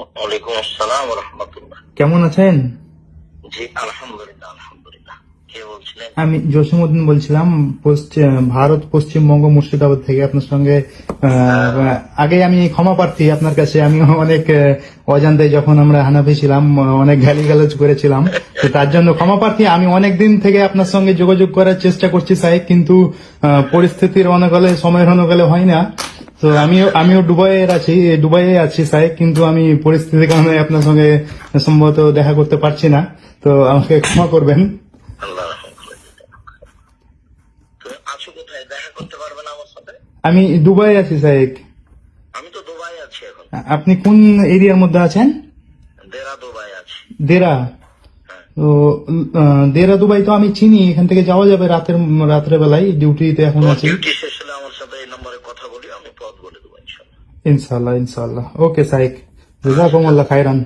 ওয়ালাইকুম আসসালাম রহমতুল্লাহ। কেমন আছেন? জি আলহামদুলিল্লাহ আলহামদুলিল্লাহ। কে বলছিলেন? আমি জসিমউদ্দিন বলছিলাম ভারত পশ্চিমবঙ্গ মুর্শিদাবাদ থেকে আপনার সঙ্গে আগে আমি ক্ষমা প্রার্থী আপনার কাছে আমি অনেক অজান্তে যখন আমরা হানাফি ছিলাম অনেক গালি গালাজ করেছিলাম। তো তার জন্য ক্ষমা প্রার্থী আমি অনেক দিন থেকে আপনার সঙ্গে যোগাযোগ করার চেষ্টা করছি সাহেব কিন্তু পরিস্থিতির অনেকালে সময়ের অনেকালে হয় না। তো আমিও আমিও দুবাইয়ের আছি দুবাইয়ে আছি সাহেব কিন্তু আমি পরিস্থিতির কারণে আপনার সঙ্গে সম্ভবত দেখা করতে পারছি না। তো আমাকে ক্ষমা করবেন। আমি দুবাই আছি সাহেব। আমি তো দুবাই আছি এখন। আপনি কোন এরিয়ার মধ্যে আছেন? দেরা দুবাই আছি। দেরা? তো দেরা দুবাই তো আমি চিনি এখান থেকে যাওয়া যাবে রাতের রাত্রে বেলায় ডিউটিতে এখন আছি। ডিউটি শেষ সাথে এই নম্বরে কথা বলি আমি পথ বলে দেবো ইনশাল্লাহ ইনশাল্লাহ ইনশাল্লাহ ওকে সাইক। জাজাকুমুল্লাহ খাইরান